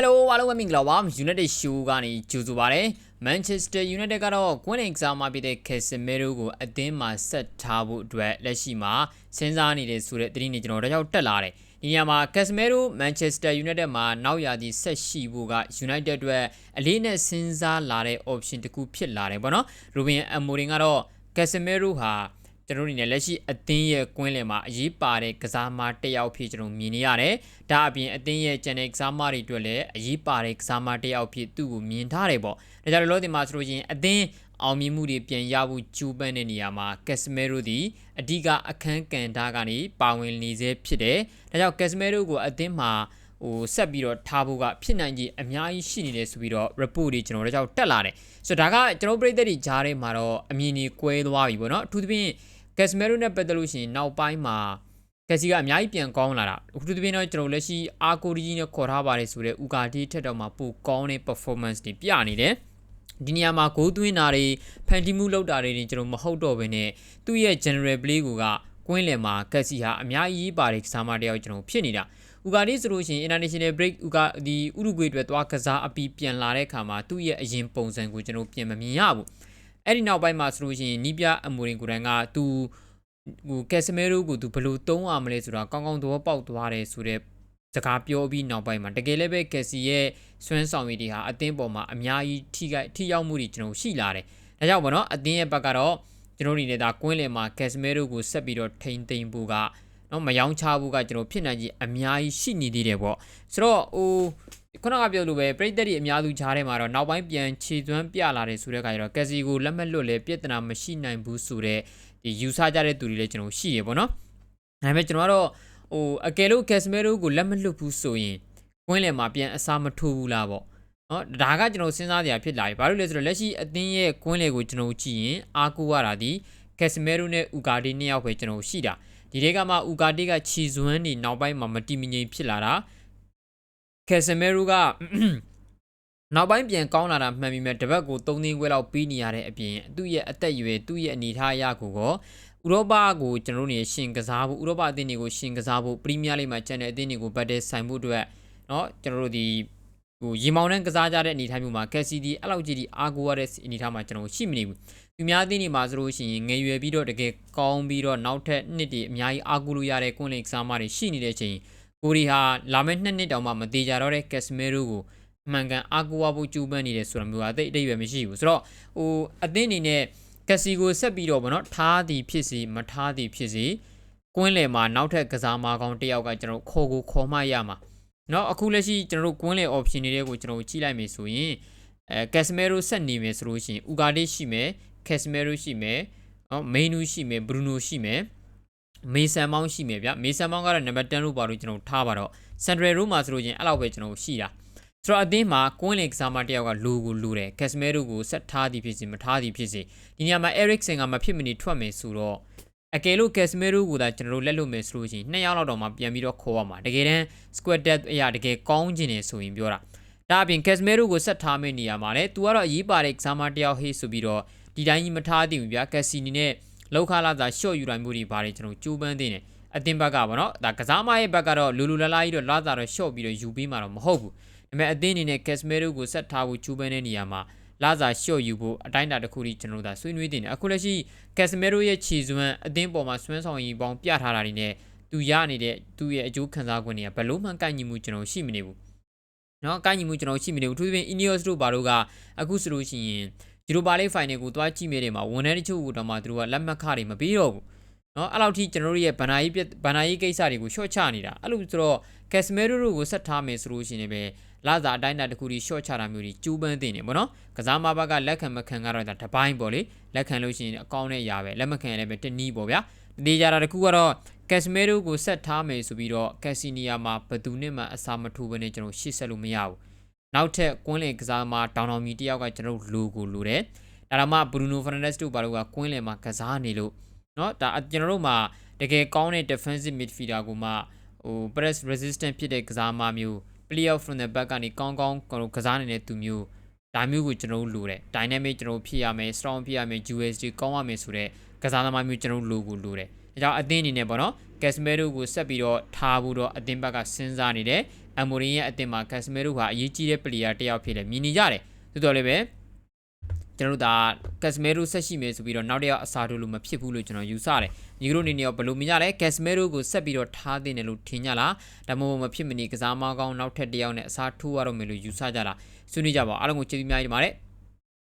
Hello အားလုံးပဲမင်္ဂလာပါ United Show ကနေကြိုဆိုပါရစေ Manchester United ကတော့ Queen Exam မှာပြတဲ့ Casemiro ကိုအသင်းမှာဆက်ထားဖို့အတွက်လက်ရှိမှာစဉ်းစားနေတဲ့ဆိုတဲ့သတင်းတွေကျွန်တော်တို့ရောက်တက်လာတယ်ဒီနေရာမှာ Casemiro Manchester United မှာနောက်ရာသီဆက်ရှိဖို့က United အတွက်အလေးနဲ့စဉ်းစားလာတဲ့ option တစ်ခုဖြစ်လာတယ်ပေါ့နော် Ruben Amorim ကတော့ Casemiro ဟာ ကျွန်တော်တို့အနေနဲ့လက်ရှိအသင်းရဲ့ကွင်းလယ်မှာအရေးပါတဲ့ကစားမတစ်ယောက်ဖြစ်ကျွန်တော်မြင်နေရတယ်။ဒါအပြင်အသင်းရဲ့ကျန်တဲ့ကစားမတွေအတွက်လည်းအရေးပါတဲ့ကစားမတစ်ယောက်ဖြစ်သူ့ကိုမြင်ထားတယ်ပေါ့။ဒါကြောင့်လောဒီမှာဆိုလို့ရှိရင်အသင်းအောင်မြင်မှုတွေပြန်ရဖို့ကြိုးပမ်းတဲ့နေရာမှာကက်စမဲရိုသည်အဓိကအခန်းကဏ္ဍကနေပါဝင်နေစေဖြစ်တယ်။ဒါကြောင့်ကက်စမဲရိုကိုအသင်းမှာဟိုဆက်ပြီးတော့ထားဖို့ကဖြစ်နိုင်ကြီးအများကြီးရှိနေတယ်ဆိုပြီးတော့ report တွေကျွန်တော်တို့ကြောက်တက်လာတယ်ဆိုတော့ဒါကကျွန်တော်ပြည်သက်တွေကြားထဲမှာတော့အမြင်ကြီးကွဲသွားပြီပေါ့နော်အထူးသဖြင့် ကက်စမဲရိုနဲ့ပတ်သက်လို့ရှိရင်နောက်ပိုင်းမှာကက်စီကအများကြီးပြန်ကောင်းလာတာအခုဒီပြင်တော့ကျွန်တော်လက်ရှိအာကိုဒီဂျီနဲ့ခေါ်ထားပါတယ်ဆိုတော့ဥကာတီထက်တော့မှပိုကောင်းတဲ့ performance တွေပြနေတယ်ဒီနေရာမှာဂိုးသွင်းတာတွေဖန်တီမှုလောက်တာတွေကျွန်တော်မဟုတ်တော့ဘဲနဲ့သူ့ရဲ့ general play ကိုကကွင်းလယ်မှာကက်စီဟာအများကြီးပါတယ်ကစားမတယောက်ကျွန်တော်ဖြစ်နေတာဥကာဒီဆိုလို့ရှိရင် international break ဥကာဒီဥရုဂွေအတွက်သွားကစားအပြီးပြန်လာတဲ့အခါမှာသူ့ရဲ့အရင်ပုံစံကိုကျွန်တော်ပြန်မမြင်ရဘူး အဲ့ဒီနောက်ပိုင်းမှာဆိုလို့ရှိရင်နီးပြအမူရင်ကိုယ်တိုင်ကသူဟိုကက်စမဲရိုကိုသူဘယ်လိုသုံးရမလဲဆိုတာကောင်းကောင်းသဘောပေါက်သွားတယ်ဆိုတော့စကားပြောပြီးနောက်ပိုင်းမှာတကယ်လည်းပဲကက်စီရဲ့ဆွမ်းဆောင်ရည်တွေဟာအသင်းပေါ်မှာအများကြီးထိခိုက်ထိရောက်မှုတွေကျွန်တော်ရှိလာတယ်။ဒါကြောင့်ပေါ့နော်အသင်းရဲ့ဘက်ကတော့ကျွန်တော်အနေနဲ့ဒါကွင်းလယ်မှာကက်စမဲရိုကိုဆက်ပြီးတော့ထိမ့်သိမ့်ဖို့ကနော်မယောင်းချဖို့ကကျွန်တော်ဖြစ်နိုင်ကြီးအများကြီးရှိနေသေးတယ်ပေါ့။ဆိုတော့ဟို ခုနကပြောလို့ပဲပြည်သက်တွေအများစုကြားထဲမှာတော့နောက်ပိုင်းပြန်ခြေသွမ်းပြလာတယ်ဆိုတဲ့အခါကျတော့ကက်စီကိုလက်မှတ်လွတ်လဲပြဿနာမရှိနိုင်ဘူးဆိုတော့ဒီယူဆကြတဲ့သူတွေလည်းကျွန်တော်ရှိရပေါ့နော်။ဒါပေမဲ့ကျွန်တော်ကတော့ဟိုအကယ်လို့ကက်စမဲရိုကိုလက်မလွတ်ဘူးဆိုရင်ကွင်းလယ်မှာပြန်အစားမထိုးဘူးလားပေါ့နော်ဒါကကျွန်တော်စဉ်းစားကြရဖြစ်လာပြီဘာလို့လဲဆိုတော့လက်ရှိအသင်းရဲ့ကွင်းလယ်ကိုကျွန်တော်ကြည့်ရင်အာကူရတာဒီကက်စမဲရိုနဲ့ဥကာဒီနှစ်ယောက်ပဲကျွန်တော်ရှိတာဒီတွေကမှဥကာဒီကခြီစွမ်းနေနောက်ပိုင်းမှာမတီမငြိမ်ဖြစ်လာတာ ကက်စမဲရိုကနောက်ပိုင်းပြန်ကောင်းလာတာမှန်ပြီမဲ့တပတ်ကို3သိန်းခွဲလောက်ပြီးနေရတဲ့အပြင်သူ့ရဲ့အသက်အရွယ်သူ့ရဲ့အနေထားအရကိုကောဥရောပကိုကျွန်တော်တို့နေရှင်ကစားဖို့ဥရောပအသင်းတွေကိုရှင်ကစားဖို့ပရီးမီးယားလိဂ်မှာကျန်တဲ့အသင်းတွေကိုဘတ်တဲဆိုင်ဖို့အတွက်เนาะကျွန်တော်တို့ဒီဟိုရီမောင်နဲ့ကစားကြတဲ့အနေအထားမျိုးမှာကက်စီဒီအဲ့လောက်ကြီးဒီအားကိုရတဲ့အနေအထားမှာကျွန်တော်ရှိမနေဘူးသူများအသင်းတွေမှာဆိုလို့ရှိရင်ငယ်ရွယ်ပြီးတော့တကယ်ကောင်းပြီးတော့နောက်ထပ်နှစ်တွေအများကြီးအားကိုလို့ရတဲ့ကွန်လင်ကစားမတွေရှိနေတဲ့ချိန် ကိုရီဟာလာမယ့်နှစ်နှစ်တောင်မှမသေးကြတော့တဲ့ကက်စမဲရိုကိုအမှန်ကန်အားကိုးဖို့ကြိုးပမ်းနေတယ်ဆိုတာမျိုးအသိအတိတ်ပဲမရှိဘူးဆိုတော့ဟိုအသင်းအနေနဲ့ကက်စီကိုဆက်ပြီးတော့ဗောနော်ထားသည်ဖြစ်စီမထားသည်ဖြစ်စီကွင်းလယ်မှာနောက်ထပ်ကစားမကောင်းတစ်ယောက်ကကျွန်တော်ခေါ်ကိုခေါ်မှရမှာเนาะအခုလက်ရှိကျွန်တော်တို့ကွင်းလယ် option တွေကိုကျွန်တော်ကြည့်လိုက်မယ်ဆိုရင်အဲကက်စမဲရိုဆက်နေမယ်ဆိုလို့ရှိရင်ဥကာဒေးရှိမယ်ကက်စမဲရိုရှိမယ်เนาะမေနူရှိမယ်ဘရူနိုရှိမယ် မေဆန်မောင်းရှိမယ်ဗျမေဆန်မောင်းကတော့နံပါတ်10လို့ပါလို့ကျွန်တော်ထားပါတော့စန်ဒရယ်ရိုးမှာဆိုလို့ချင်းအဲ့လောက်ပဲကျွန်တော်ရှိတာဆိုတော့အသင်းမှာကွင်းလင်ကစားမတယောက်ကလူကိုလူတယ်ကက်စမဲရိုကိုဆက်ထားသည်ဖြစ်စီမထားသည်ဖြစ်စီဒီနေရာမှာ Eric Sen ကမဖြစ်မနေထွက်မယ်ဆိုတော့အကယ်လို့ကက်စမဲရိုကိုသာကျွန်တော်တို့လက်လွတ်မယ်ဆိုလို့ရှိရင်နှစ်ယောက်လောက်တော့မှပြန်ပြီးတော့ခေါ်ရမှာတကယ်တမ်း square depth အရာတကယ်ကောင်းကျင်နေဆိုရင်ပြောတာဒါအပြင်ကက်စမဲရိုကိုဆက်ထားမယ့်နေရာမှာလေ तू ကတော့အရေးပါတဲ့ကစားမတယောက်ဟေးဆိုပြီးတော့ဒီတိုင်းကြီးမထားသင့်ဘူးဗျာကက်စီနီနဲ့ လောက်ခလာသာရှော့ယူတိုင်းမှုတွေပါတယ်ကျွန်တော်ကြိုးပမ်းသင့်တယ်အတင်ဘက်ကပေါ့နော်ဒါကစားမရဲ့ဘက်ကတော့လူလူလာလာကြီးတော့လာသာတော့ရှော့ပြီးတော့ယူပေးမှာတော့မဟုတ်ဘူးဒါပေမဲ့အသင်းအနေနဲ့ကက်စမဲရိုကိုဆက်ထားဖို့ကြိုးပမ်းတဲ့နေရာမှာလာစာရှော့ယူဖို့အတိုင်းအတာတစ်ခုထိကျွန်တော်တို့ဒါဆွေးနွေးတင်တယ်အခုလက်ရှိကက်စမဲရိုရဲ့ခြေစွမ်းအသင်းပေါ်မှာဆွမ်းဆောင်ရည်ပေါင်းပြထားတာတွေနဲ့သူရနေတဲ့သူ့ရဲ့အကျိုးခံစား권တွေကဘလို့မှကိုက်ညီမှုကျွန်တော်ရှိမနေဘူးเนาะကိုက်ညီမှုကျွန်တော်ရှိမနေဘူးသူပြင် Ineos တို့ဘာတို့ကအခုဆိုလို့ရှိရင် ယူရိုပါလိဖိုင်နယ်ကိုသွားကြည့်မိတယ်မှာဝန်ထမ်းတချို့ကတော့မှသူတို့ကလက်မှတ်ခတွေမပေးတော့ဘူးနော်အဲ့လောက်ထိကျွန်တော်တို့ရဲ့ဗန်နာကြီးဗန်နာကြီးကိစ္စတွေကိုရှော့ချနေတာအဲ့လိုဆိုတော့ကက်စမဲရိုကိုဆက်ထားမယ်ဆိုလို့ရှိရင်လည်းလာစာအတိုင်းအတာတစ်ခုကြီးရှော့ချတာမျိုးကြီးကျူးပန်းတင်နေပေါ့နော်ကစားမဘကလက်ခံမခံကတော့ဒါတပိုင်းပေါ့လေလက်ခံလို့ရှိရင်အကောင့်နဲ့ရပဲလက်မခံရလည်းပဲတနည်းပေါ့ဗျာတတိယတာတစ်ခုကတော့ကက်စမဲရိုကိုဆက်ထားမယ်ဆိုပြီးတော့ကက်စီနီယာမှာဘယ်သူနဲ့မှအစာမထိုးဘဲနဲ့ကျွန်တော်ရှေ့ဆက်လို့မရဘူး နောက်ထပ်ကွင်းလင်ကစားမှာဒေါင်တော်မီတယောက်ကကျွန်တော်လိုကိုလိုတယ်ဒါတော့မှဘရူနိုဖာနန်ဒက်စ်တို့ဘာလို့ကကွင်းလင်မှာကစားနေလို့เนาะဒါကျွန်တော်တို့မှာတကယ်ကောင်းတဲ့ defensive midfielder ကိုမှဟို press resistant ဖြစ်တဲ့ကစားမမျိုး play out from the back ကနေကောင်းကောင်းကစားနေတဲ့သူမျိုးဒါမျိုးကိုကျွန်တော်တို့လိုတယ် dynamic ကျွန်တော်ဖြစ်ရမယ် strong ဖြစ်ရမယ် USD ကောင်းရမယ်ဆိုတော့ကစားသမားမျိုးကျွန်တော်တို့လိုကိုလိုတယ် ဒါကြောင့်အသင်းအနေနဲ့ပေါ့နော်ကက်စမဲရိုကိုဆက်ပြီးတော့ထားဖို့တော့အသင်းဘက်ကစဉ်းစားနေတယ်အမိုရင်ရဲ့အသင်းမှာကက်စမဲရိုဟာအရေးကြီးတဲ့ပလီယာတစ်ယောက်ဖြစ်လေမြင်နေကြတယ်သို့တော်လည်းပဲကျွန်တော်တို့ဒါကက်စမဲရိုဆက်ရှိမယ်ဆိုပြီးတော့နောက်တစ်ယောက်အစားထိုးလို့မဖြစ်ဘူးလို့ကျွန်တော်ယူဆတယ်ညီတို့အနေနဲ့ရောဘယ်လိုမြင်ကြလဲကက်စမဲရိုကိုဆက်ပြီးတော့ထားသင့်တယ်လို့ထင်ကြလားဒါမှမဟုတ်မဖြစ်မနေကစားမကောင်းနောက်ထပ်တစ်ယောက်နဲ့အစားထိုးရတော့မယ်လို့ယူဆကြလားဆွေးနွေးကြပါဦးအားလုံးကိုကျေးဇူးများကြီးတင်ပါတယ်